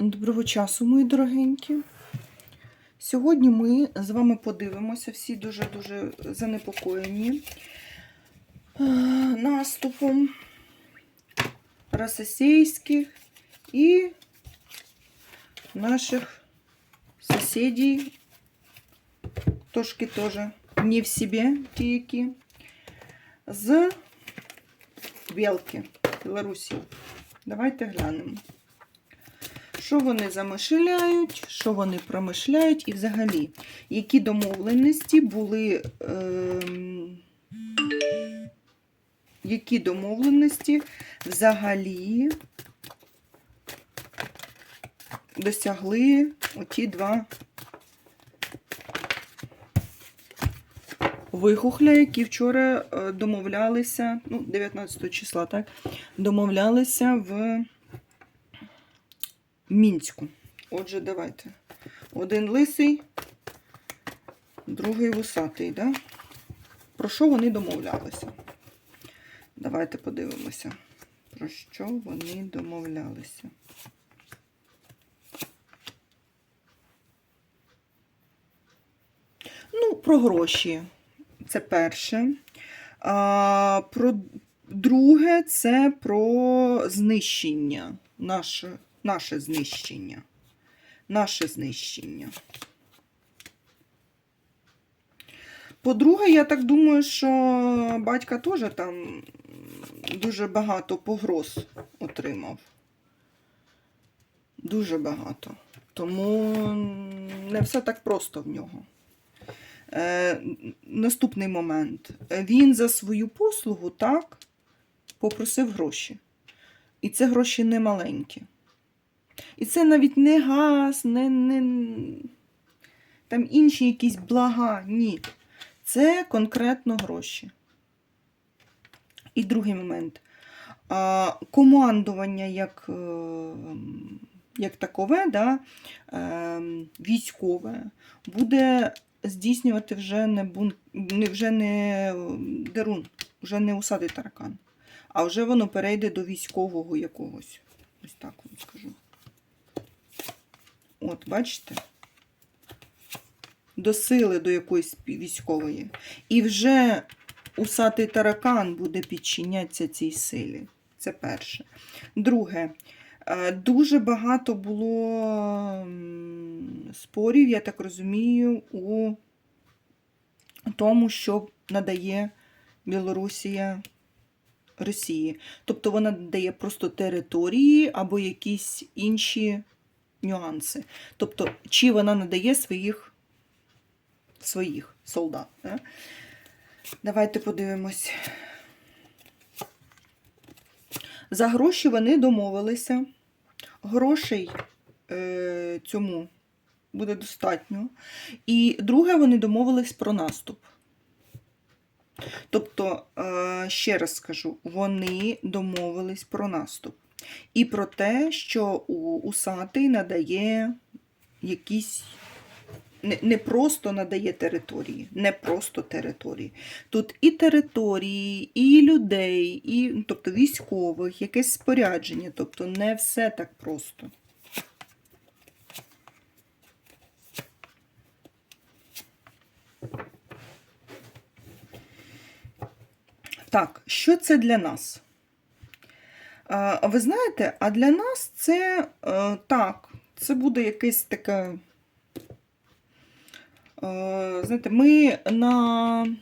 Доброго часу, мої дорогенькі. Сьогодні ми з вами подивимося, всі дуже-дуже занепокоєні е, наступом російських і наших сусідів, трошки теж не в себе, ті, які, з Білки, Білорусі. Давайте глянемо. Що вони замишляють, що вони промишляють, і взагалі, які домовленості були, ем, які домовленості взагалі досягли оті два вихухля, які вчора е, домовлялися, ну, 19 числа, так, домовлялися в Мінську. Отже, давайте. Один лисий, другий вусатий, да? Про що вони домовлялися? Давайте подивимося, про що вони домовлялися. Ну, про гроші. Це перше. А, про друге, це про знищення. Наше, наше знищення. Наше знищення. По-друге, я так думаю, що батька теж там дуже багато погроз отримав. Дуже багато. Тому не все так просто в нього. Е, наступний момент. Він за свою послугу так попросив гроші. І це гроші не маленькі. І це навіть не газ, не, не там інші якісь блага. Ні. Це конкретно гроші. І другий момент. А, командування як, е, як такове, да, е, військове, буде здійснювати вже не, бун... вже не дерун, вже не усадий таракан, а вже воно перейде до військового якогось. Ось так вам скажу. От, бачите? До сили до якоїсь військової. І вже усатий таракан буде підчинятися цій силі. Це перше. Друге, е, дуже багато було спорів, я так розумію, у тому, що надає Білорусія Росії. Тобто вона надає просто території або якісь інші нюанси. Тобто, чи вона надає своїх своїх солдат. Да? Давайте подивимось. За гроші вони домовилися. Грошей е, цьому буде достатньо. І друге, вони домовились про наступ. Тобто, е, ще раз скажу, вони домовились про наступ. І про те, що Усатий надає якісь не, просто надає території, не просто території. Тут і території, і людей, і тобто військових, якесь спорядження. Тобто не все так просто. Так, що це для нас? Ви знаєте, а для нас це е, так, це буде якесь таке. Е, Знаєте, ми на,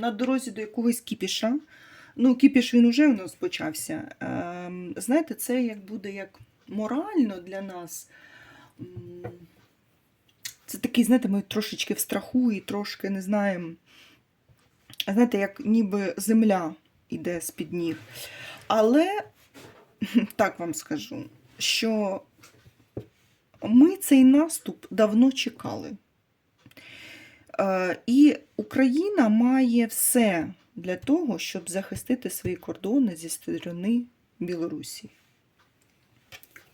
на дорозі до якогось кіпіша. Ну, кіпіш він уже у нас почався. Е, Знаєте, це як буде як морально для нас. Це такий, знаєте, ми трошечки в страху і трошки не знаємо. Знаєте, як ніби земля йде з-під ніг. Але так вам скажу, що ми цей наступ давно чекали. Е, І Україна має все для того, щоб захистити свої кордони зі сторони Білорусі.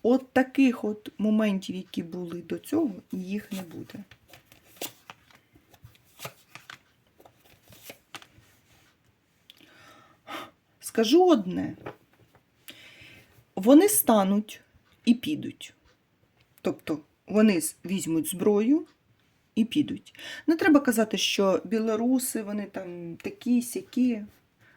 От таких от моментів, які були до цього, їх не буде. Скажу одне: вони стануть і підуть. Тобто вони візьмуть зброю і підуть. Не треба казати, що білоруси, вони там такі, сякі.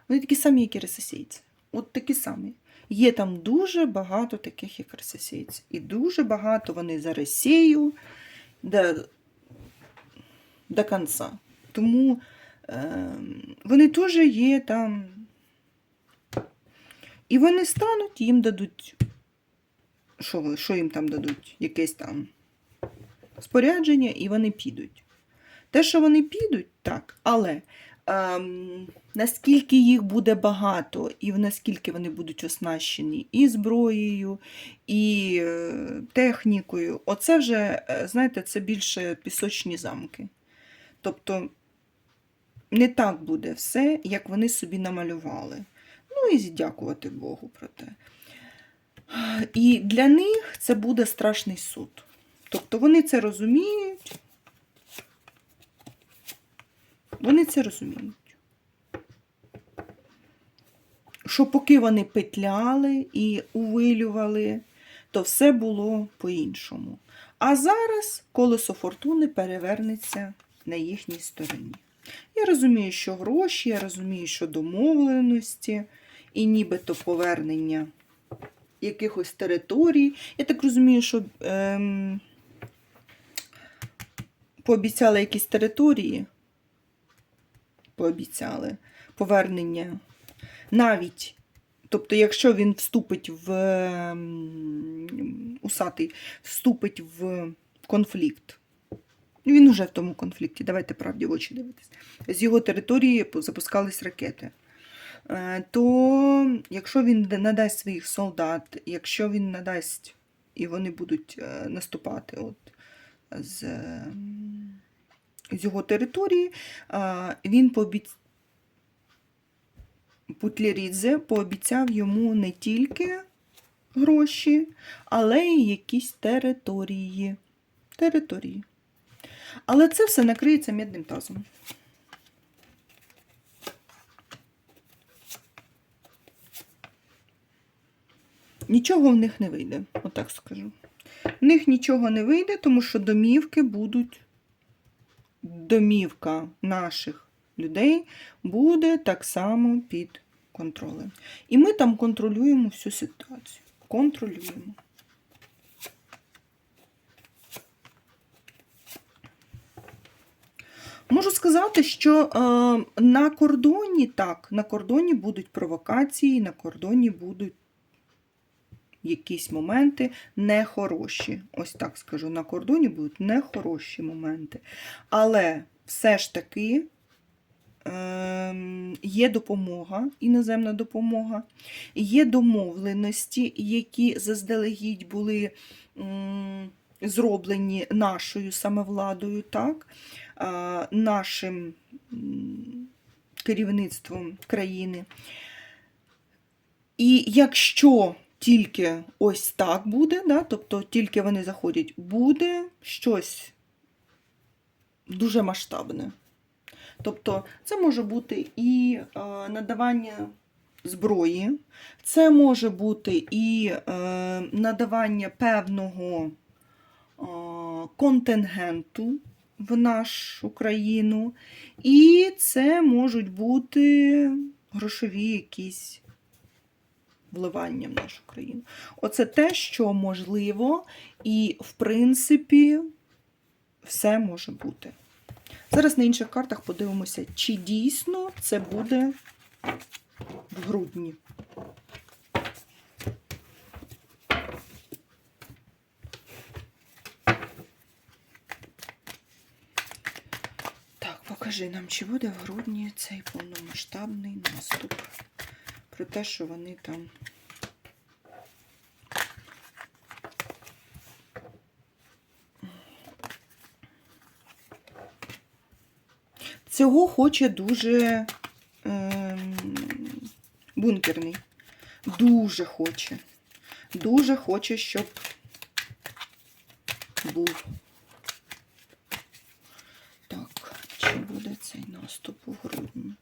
Вони такі самі, як і російці. От такі самі. Є там дуже багато таких, як російці. І дуже багато вони за Росію до, до кінця. Тому е, вони теж є там. І вони стануть, їм дадуть. Що, що їм там дадуть? Якесь там спорядження, і вони підуть. Те, що вони підуть, так, але ем, наскільки їх буде багато, і наскільки вони будуть оснащені і зброєю, і е, технікою, оце вже, е, знаєте, це більше пісочні замки. Тобто не так буде все, як вони собі намалювали. Ну і дякувати Богу про те. І для них це буде страшний суд. Тобто вони це розуміють. Вони це розуміють. Що поки вони петляли і увилювали, то все було по-іншому. А зараз колесо фортуни перевернеться на їхній стороні. Я розумію, що гроші, я розумію, що домовленості і нібито повернення якихось територій. Я так розумію, що ем, пообіцяли якісь території, пообіцяли повернення навіть. Тобто, якщо він вступить в ем, усатий, вступить в конфлікт, він вже в тому конфлікті, давайте правді в очі дивитись. З його території запускались ракети. Е, То якщо він надасть своїх солдат, якщо він надасть і вони будуть е, наступати от, з, з його території, він пообіцяв. Путлерідзе пообіцяв йому не тільки гроші, але й якісь території. Території. Але це все накриється мідним тазом. Нічого в них не вийде, отак скажу. В них нічого не вийде, тому що домівки будуть. Домівка наших людей буде так само під контролем. І ми там контролюємо всю ситуацію. Контролюємо. Можу сказати, що е, на кордоні так, на кордоні будуть провокації, на кордоні будуть якісь моменти нехороші. Ось так скажу, на кордоні будуть нехороші моменти. Але все ж таки ем, є допомога, іноземна допомога, є домовленості, які заздалегідь були зроблені нашою самовладою, так, а, нашим керівництвом країни. І якщо тільки ось так буде, да, тобто тільки вони заходять, буде щось дуже масштабне. Тобто це може бути і е, надавання зброї, це може бути і е, надавання певного е, контингенту в нашу країну, і це можуть бути грошові якісь вливання в нашу країну. Оце те, що можливо, і в принципі все може бути. Зараз на інших картах подивимося, чи дійсно це буде в грудні. Покажи нам, чи буде в грудні цей повномасштабний наступ. Про те, що вони там. Цього хоче дуже ем, бункерний. Дуже хоче. Дуже хоче, щоб був. Так, чи буде цей наступ у грудні?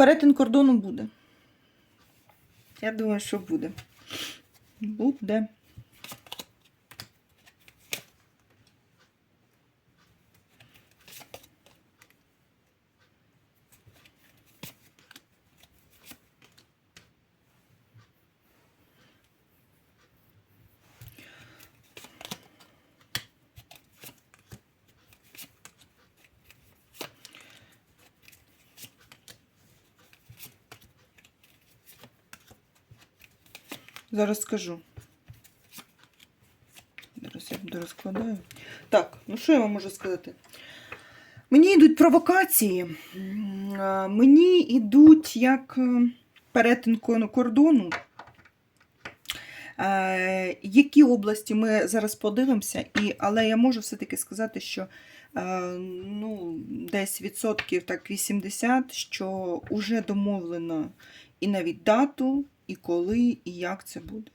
Перетин кордону буде. Я думаю, що буде. Буде. Зараз скажу. Зараз я буду розкладаю. Так, ну що я вам можу сказати? Мені йдуть провокації. Мені йдуть як е, перетин кордону. Е, Які області ми зараз подивимося, і, але я можу все-таки сказати, що ну, десь відсотків так 80, що вже домовлено і навіть дату, і коли, і як це буде.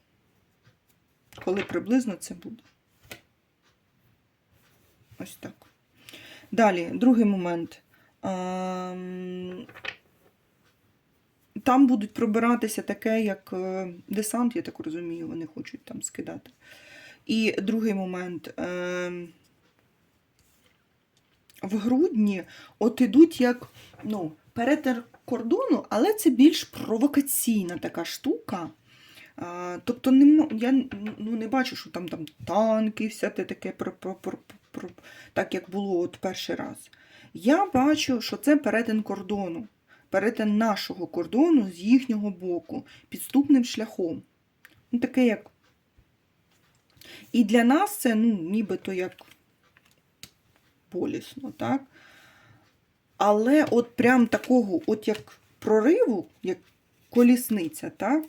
Коли приблизно це буде. Ось так. Далі, другий момент. Ем, Там будуть пробиратися таке, як е, десант, я так розумію, вони хочуть там скидати. І другий момент. В грудні от ідуть як ну, перетин кордону, але це більш провокаційна така штука. А, тобто нема, я ну, не бачу, що там, там танки, все те таке, про, про, про, про, так як було от перший раз. Я бачу, що це перетин кордону, перетин нашого кордону з їхнього боку, підступним шляхом. Ну, таке як. І для нас це ну, нібито як болісно, так? Але от прям такого, от як прориву, як колісниця, так?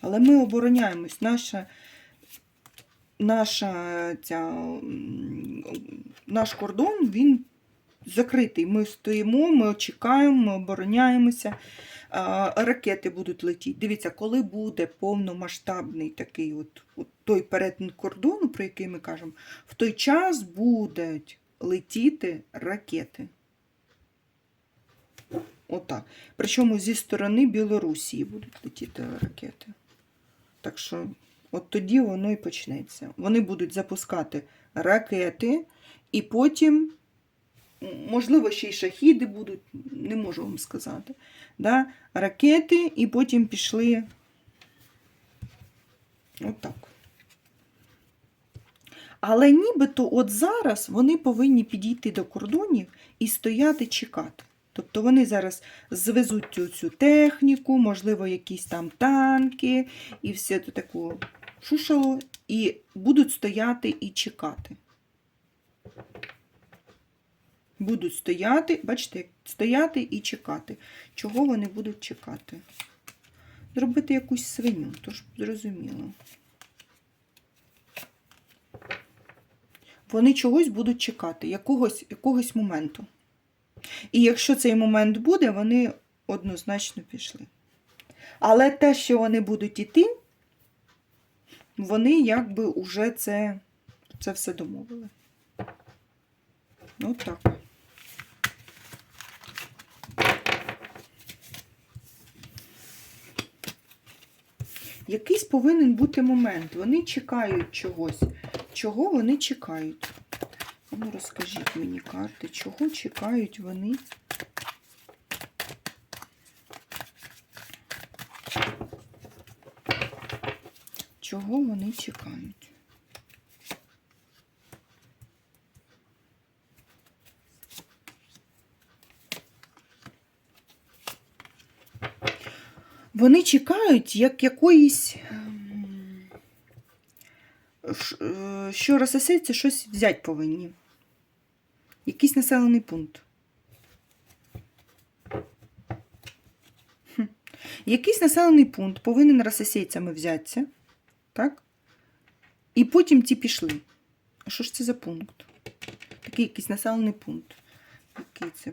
Але ми обороняємось. Наша, наша ця, наш кордон, він закритий. Ми стоїмо, ми чекаємо, ми обороняємося. Ракети будуть летіти. Дивіться, коли буде повномасштабний такий от, от той перетин кордону, про який ми кажемо, в той час будуть летіти ракети. Отак. Причому зі сторони Білорусі будуть летіти ракети. Так що, от тоді воно і почнеться. Вони будуть запускати ракети, і потім, можливо, ще й шахіди будуть, не можу вам сказати. Да? Ракети, і потім пішли. Отак. Але нібито от зараз вони повинні підійти до кордонів і стояти чекати. Тобто вони зараз звезуть цю, цю техніку, можливо, якісь там танки і все це таку шушало, і будуть стояти і чекати. Будуть стояти, бачите, стояти і чекати. Чого вони будуть чекати? Зробити якусь свиню, тож зрозуміло. Вони чогось будуть чекати, якогось, якогось моменту. І якщо цей момент буде, вони однозначно пішли. Але те, що вони будуть іти, вони якби вже це, це все домовили. От так. Якийсь повинен бути момент. Вони чекають чогось. Чого вони чекають? Ну, розкажіть мені карти, чого чекають вони? Чого вони чекають? Вони чекають як якоїсь, ем, е, що російці щось взяти повинні. Якийсь населений пункт. Якийсь населений пункт повинен російцями взятися, так? І потім ті пішли. А що ж це за пункт? Такий якийсь населений пункт. Який це?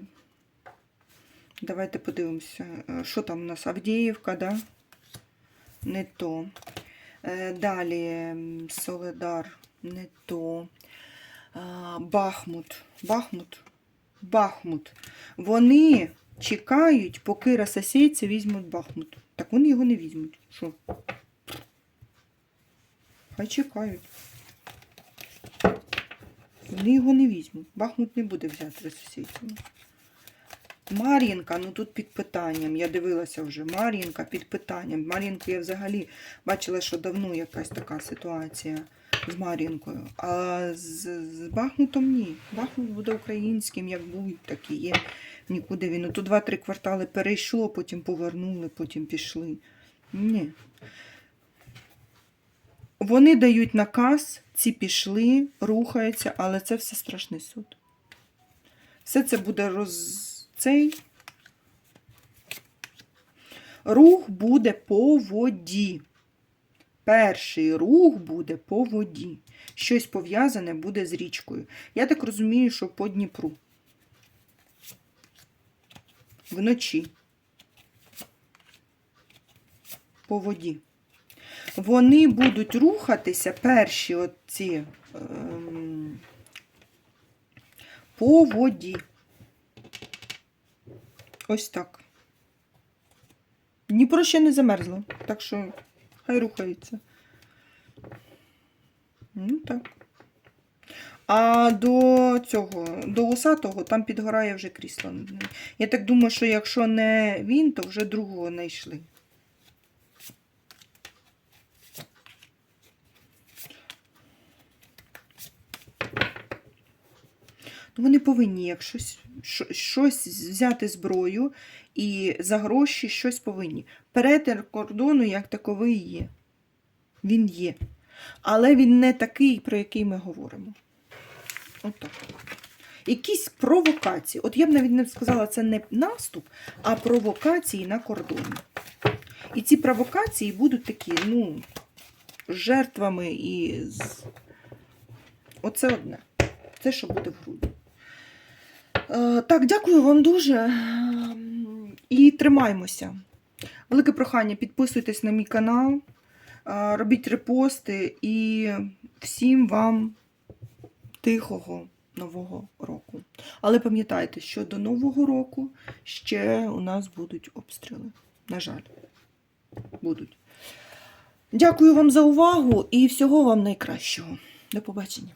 Давайте подивимося, е, що там у нас Авдіївка, да? Не то. Е, Далі Соледар, не то. Бахмут. Бахмут. Бахмут. Вони чекають, поки російці візьмуть Бахмут. Так вони його не візьмуть. Що? Хай чекають. Вони його не візьмуть. Бахмут не буде взяти російцями. Мар'їнка, ну тут під питанням. Я дивилася вже. Мар'їнка під питанням. Мар'їнку я взагалі бачила, що давно якась така ситуація з Мар'їнкою. А з, з Бахмутом ні. Бахмут буде українським, як був, так і є. Нікуди він. Тут два-три квартали перейшло, потім повернули, потім пішли. Ні. Вони дають наказ, ці пішли, рухаються, але це все страшний суд. Все це буде роз... цей рух буде по воді. Перший рух буде по воді. Щось пов'язане буде з річкою. Я так розумію, що по Дніпру. Вночі. По воді. Вони будуть рухатися перші оці ем, по воді. Ось так. Дніпро ще не замерзло, так що хай рухається. Ну так. А до цього, до усатого, там підгорає вже крісло. Я так думаю, що якщо не він, то вже другого знайшли. Вони повинні як щось, щось взяти зброю і за гроші щось повинні. Перетин кордону як таковий є. Він є. Але він не такий, про який ми говоримо. Отак. Якісь провокації. От я б навіть не сказала, це не наступ, а провокації на кордоні. І ці провокації будуть такі, ну, жертвами і. Оце одне. Це, що буде в грудні. Е, Так, дякую вам дуже. Ем, І тримаймося. Велике прохання, підписуйтесь на мій канал, е, робіть репости і всім вам тихого нового року. Але пам'ятайте, що до Нового року ще у нас будуть обстріли. На жаль, будуть. Дякую вам за увагу і всього вам найкращого. До побачення.